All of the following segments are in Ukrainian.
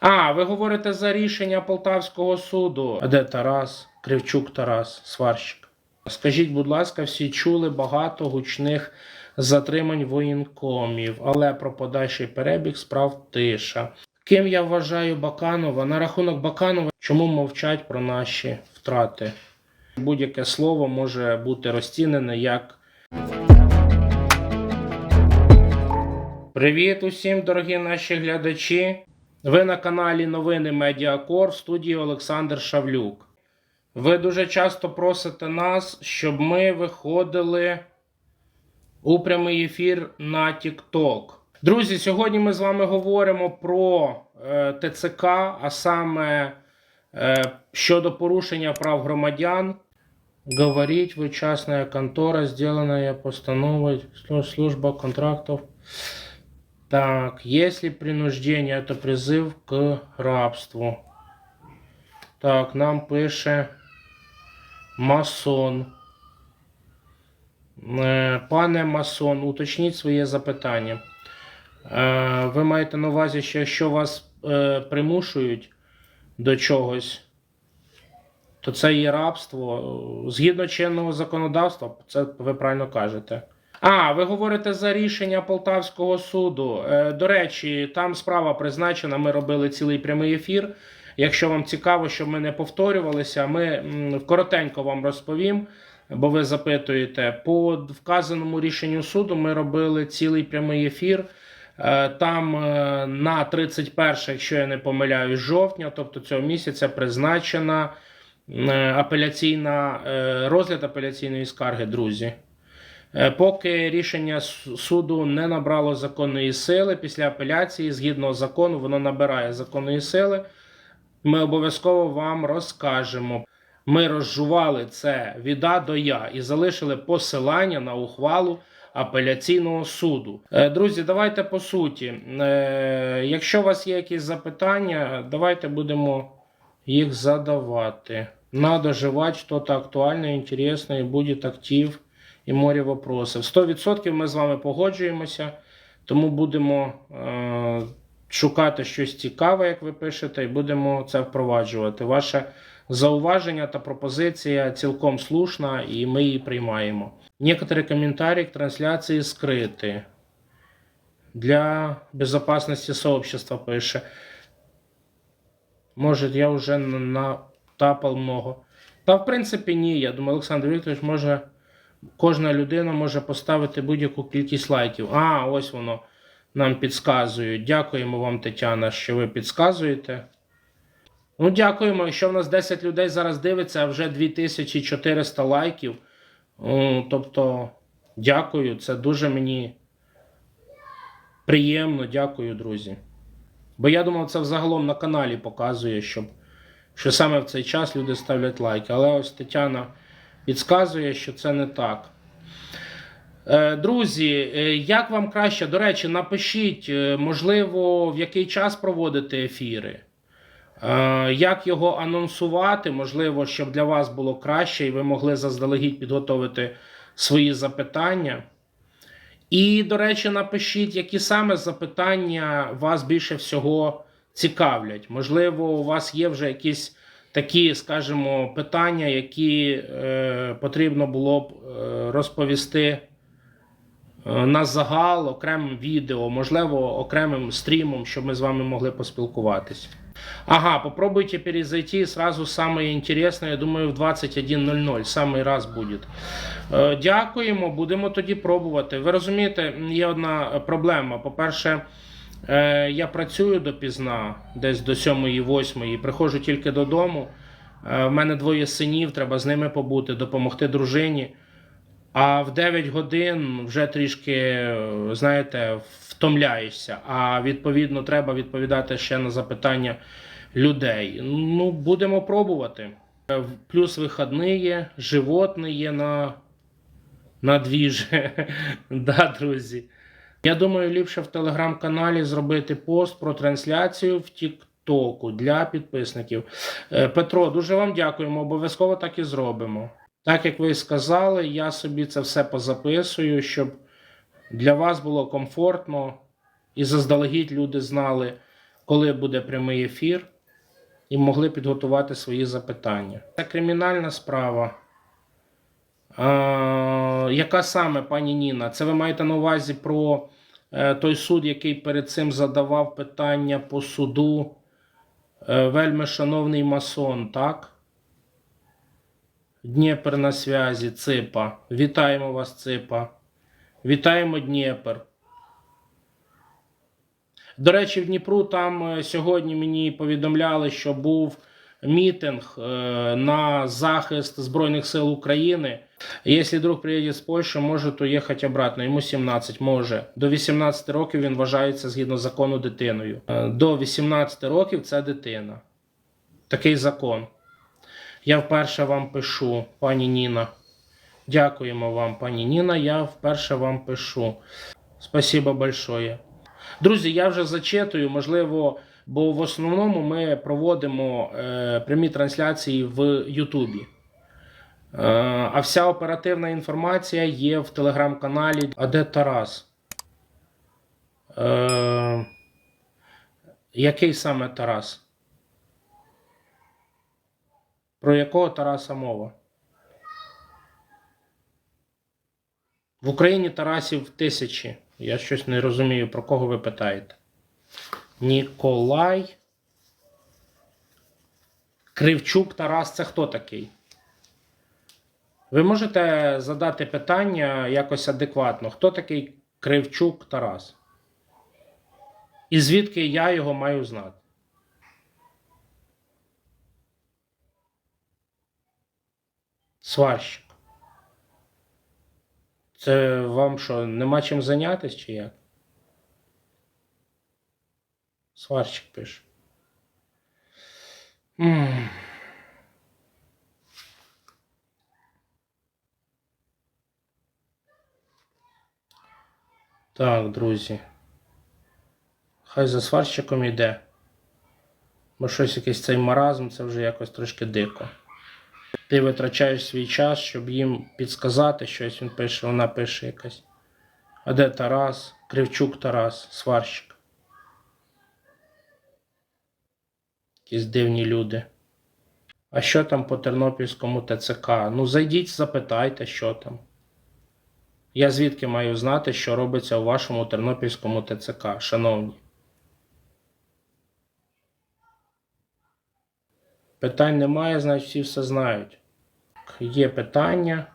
А, ви говорите за рішення Полтавського суду. А де Тарас? Кривчук Тарас, сварщик. Скажіть, будь ласка, всі чули багато гучних затримань воєнкомів, але про подальший перебіг справ тиша. Ким я вважаю Баканова? На рахунок Баканова, чому мовчать про наші втрати? Будь-яке слово може бути розцінене як. Привіт усім, дорогі наші глядачі. Ви на каналі Новини Медіакор в студії Олександр Шавлюк. Ви дуже часто просите нас, щоб ми виходили у прямий ефір на TikTok. Друзі, сьогодні ми з вами говоримо про е, ТЦК, а саме е, щодо порушення прав громадян. Говорить вы частная контора, сделанная постановой служба контрактов. Так, если принуждение, это призыв к рабству. Так, нам пише масон. Е, Пане масон, уточніть своє запитання. Е, Ви маєте на увазі, що якщо вас е, примушують до чогось, то це є рабство. Згідно чинного законодавства, це ви правильно кажете. А, ви говорите за рішення Полтавського суду. Е, до речі, там справа призначена. Ми робили цілий прямий ефір. Якщо вам цікаво, щоб ми не повторювалися, ми коротенько вам розповім, бо ви запитуєте. По вказаному рішенню суду ми робили цілий прямий ефір. Е, Там е, на 31, якщо я не помиляюсь, жовтня, тобто цього місяця, призначена апеляційна розгляд апеляційної скарги, друзі. Е, Поки рішення суду не набрало законної сили, після апеляції, згідно закону, воно набирає законної сили. Ми обов'язково вам розкажемо. Ми розжували це від А до Я і залишили посилання на ухвалу апеляційного суду. Е, Друзі, давайте по суті. Е, Якщо у вас є якісь запитання, давайте будемо їх задавати. Надо жевать что-то актуальне, інтересне, і буде актив і море вопросів. 100% ми з вами погоджуємося, тому будемо е, шукати щось цікаве, як ви пишете, і будемо це впроваджувати. Ваше зауваження та пропозиція цілком слушна, і ми її приймаємо. Некоторі коментарі к трансляції скриті. Для безопасности сообщества пише. Може, я вже натапав много. Та, в принципі, ні. Я думаю, Олександр Вікторович може. Кожна людина може поставити будь-яку кількість лайків. А, ось воно нам підказують. Дякуємо вам, Тетяна, що ви підказуєте. Ну, дякуємо. Якщо в нас 10 людей зараз дивиться, а вже 2400 лайків. Тобто, дякую. Це дуже мені приємно. Дякую, друзі. Бо я думав, це взагалом на каналі показує, щоб, що саме в цей час люди ставлять лайки. Але ось Тетяна підказує, що це не так. Е, Друзі, е, як вам краще, до речі, напишіть, е, можливо, в який час проводити ефіри. Як його анонсувати, можливо, щоб для вас було краще, і ви могли заздалегідь підготовити свої запитання. І, до речі, напишіть, які саме запитання вас більше всього цікавлять. Можливо, у вас є вже якісь такі, скажімо, питання, які е, потрібно було б е, розповісти е, на загал окремим відео, можливо, окремим стрімом, щоб ми з вами могли поспілкуватись. Ага, попробуйте перезайти сразу самое интересное, я думаю, в 21.00, самий раз буде. Е, Дякуємо, будемо тоді пробувати. Ви розумієте, є одна проблема. По-перше, е, я працюю допізна, десь до 7-8, приходжу тільки додому. Е, В мене двоє синів, треба з ними побути, допомогти дружині. А в 9 годин вже трішки, знаєте, втомляєшся. А відповідно треба відповідати ще на запитання людей. Ну, будемо пробувати. Е, Плюс вихідні є, животний є на, на двіж. да, друзі. Я думаю, ліпше в телеграм-каналі зробити пост про трансляцію в Тіктоку для підписників. Е, Петро, дуже вам дякуємо. Обов'язково так і зробимо. Так як ви сказали, я собі це все позаписую, щоб для вас було комфортно і заздалегідь люди знали, коли буде прямий ефір, і могли підготувати свої запитання. Це кримінальна справа. А, яка саме, пані Ніна? Це ви маєте на увазі про е, той суд, який перед цим задавав питання по суду, е, вельми шановний масон, так? Дніпер на зв'язі, Ципа. Вітаємо вас, Ципа. Вітаємо Дніпер. До речі, в Дніпру там е, сьогодні мені повідомляли, що був мітинг е, на захист Збройних сил України. Якщо друг приїде з Польщі, може уїхати обратно. Йому 17 може. До 18 років він вважається згідно закону дитиною. Е, До 18 років це дитина. Такий закон. Я вперше вам пишу, пані Ніна. Дякуємо вам, пані Ніна. Я вперше вам пишу. Спасибо большое. Друзі, я вже зачитую, можливо, бо в основному ми проводимо е, прямі трансляції в Ютубі. Е, а вся оперативна інформація є в телеграм-каналі. А де Тарас? Е, який саме Тарас? Про якого Тараса мова? В Україні Тарасів тисячі. Я щось не розумію, про кого ви питаєте. Ніколай. Кривчук Тарас це хто такий? Ви можете задати питання якось адекватно. Хто такий Кривчук Тарас? І звідки я його маю знати? Сварщик. Це вам що, нема чим зайнятися чи як? Сварщик пише. Так, друзі. Хай за сварщиком йде. Бо щось якийсь цей маразм, це вже якось трошки дико. Ти витрачаєш свій час, щоб їм підсказати щось. Він пише, вона пише якась. А де Тарас? Кривчук Тарас, сварщик. Якісь дивні люди. А що там по Тернопільському ТЦК? Ну, зайдіть, запитайте, що там. Я звідки маю знати, що робиться у вашому Тернопільському ТЦК, шановні. Питань немає, значить всі все знають. Є питання.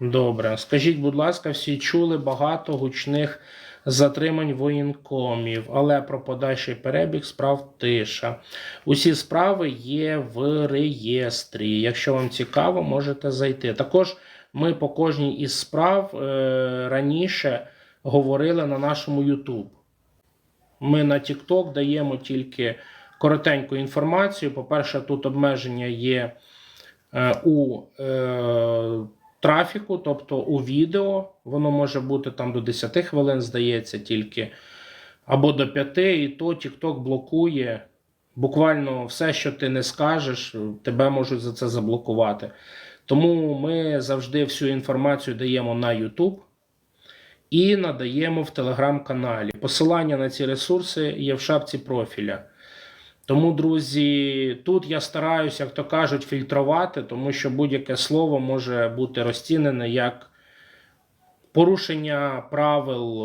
Добре. Скажіть, будь ласка, всі чули багато гучних затримань воєнкомів, але про подальший перебіг справ тиша. Усі справи є в реєстрі. Якщо вам цікаво, можете зайти. Також ми по кожній із справ е, раніше говорили на нашому YouTube. Ми на TikTok даємо тільки коротеньку інформацію. По-перше, тут обмеження є е, у е, трафіку, тобто у відео. Воно може бути там до 10 хвилин, здається, тільки або до 5, і то TikTok блокує. Буквально все, що ти не скажеш, тебе можуть за це заблокувати. Тому ми завжди всю інформацію даємо на YouTube і надаємо в телеграм-каналі. Посилання на ці ресурси є в шапці профіля. Тому, друзі, тут я стараюся, як то кажуть, фільтрувати, тому що будь-яке слово може бути розцінене як порушення правил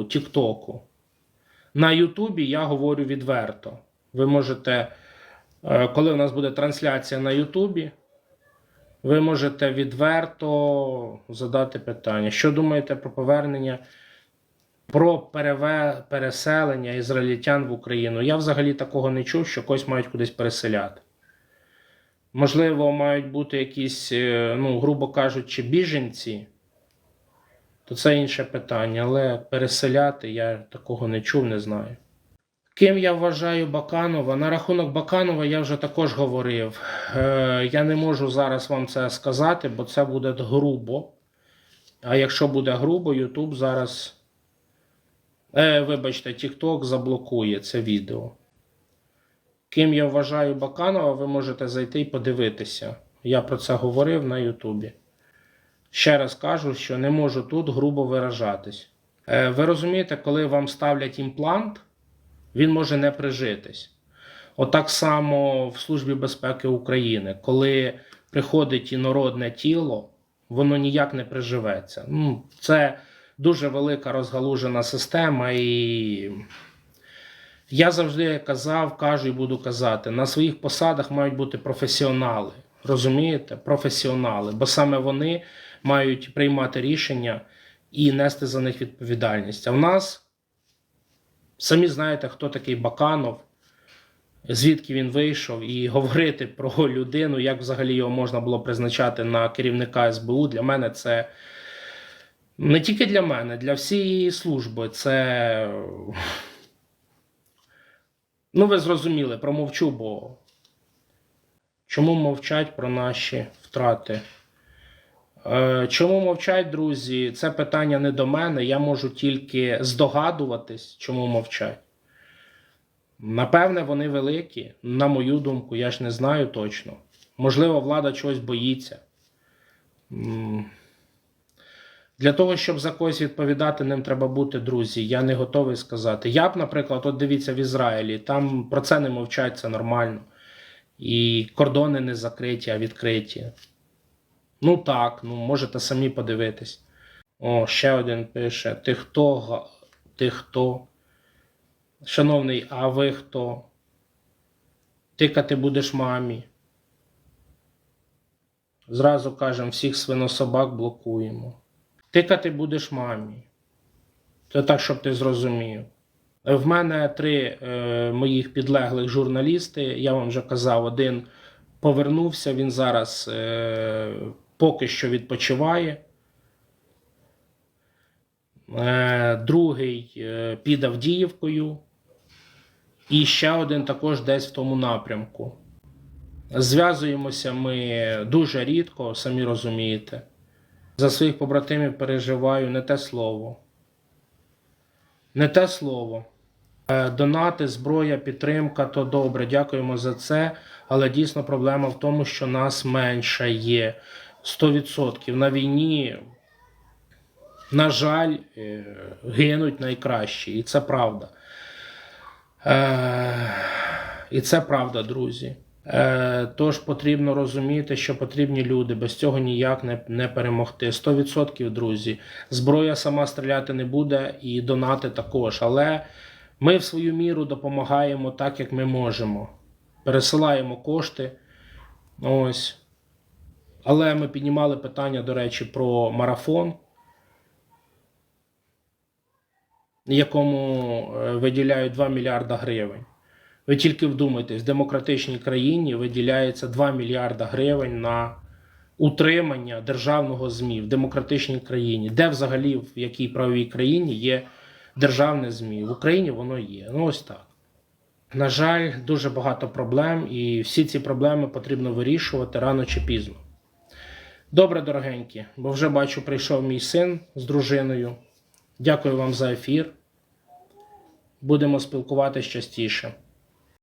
е, Тіктоку. На Ютубі я говорю відверто. Ви можете, е, коли у нас буде трансляція на Ютубі, ви можете відверто задати питання. Що думаєте про повернення? Про переве... переселення ізраїльтян в Україну. Я взагалі такого не чув, що когось мають кудись переселяти. Можливо, мають бути якісь, е, ну, грубо кажучи, біженці, то це інше питання, але переселяти я такого не чув, не знаю. Ким я вважаю Баканова? На рахунок Баканова я вже також говорив. Е, я не можу зараз вам це сказати, бо це буде грубо. А якщо буде грубо, YouTube зараз. Е, вибачте, TikTok заблокує це відео. Ким я вважаю Баканова, ви можете зайти і подивитися. Я про це говорив на Ютубі. Ще раз кажу, що не можу тут грубо виражатись. Е, ви розумієте, коли вам ставлять імплант, він може не прижитись. Отак само в Службі безпеки України, коли приходить інородне тіло, воно ніяк не приживеться. Ну, це дуже велика розгалужена система, і я завжди казав, кажу і буду казати: на своїх посадах мають бути професіонали. Розумієте? Професіонали, бо саме вони мають приймати рішення і нести за них відповідальність. А в нас самі знаєте, хто такий Баканов, звідки він вийшов, і говорити про людину, як взагалі його можна було призначати на керівника СБУ, для мене це не тільки для мене, для всієї служби. Це. Ну, ви зрозуміли, промовчу, бо чому мовчать про наші втрати? Е, Чому мовчать, друзі? Це питання не до мене. Я можу тільки здогадуватись, чому мовчать. Напевне, вони великі. На мою думку, я ж не знаю точно. Можливо, влада чогось боїться. Для того, щоб за когось відповідати, ним треба бути, друзі. Я не готовий сказати. Я б, наприклад, от дивіться в Ізраїлі, там про це не мовчать, це нормально. І кордони не закриті, а відкриті. Ну так, ну можете самі подивитись. О, ще один пише: Ти хто? Ти хто? Шановний, а ви хто? Тикати будеш мамі. Зразу кажемо, всіх свинособак блокуємо. Тикати будеш мамі. Це так, щоб ти зрозумів. В мене три е, моїх підлеглих журналісти. Я вам вже казав, один повернувся, він зараз е, поки що відпочиває. Е, другий е, під Авдіївкою. І ще один також десь в тому напрямку. Зв'язуємося ми дуже рідко, самі розумієте. За своїх побратимів переживаю не те слово. Не те слово. Е, Донати, зброя, підтримка то добре. Дякуємо за це. Але дійсно проблема в тому, що нас менше є 100%. На війні, на жаль, е, гинуть найкращі. І це правда. Е, І це правда, друзі. Е, Тож потрібно розуміти, що потрібні люди. Без цього ніяк не, не перемогти. 100%, друзі. Зброя сама стріляти не буде, і донати також. Але ми в свою міру допомагаємо так, як ми можемо. Пересилаємо кошти. Ось. Але ми піднімали питання, до речі, про марафон, якому е, виділяють 2 мільярда гривень. Ви тільки вдумайтесь, в демократичній країні виділяється 2 мільярда гривень на утримання державного ЗМІ в демократичній країні. Де взагалі в якій правовій країні є державне ЗМІ? В Україні воно є. Ну ось так. На жаль, дуже багато проблем, і всі ці проблеми потрібно вирішувати рано чи пізно. Добре, дорогенькі, бо вже бачу, прийшов мій син з дружиною. Дякую вам за ефір. Будемо спілкуватися частіше.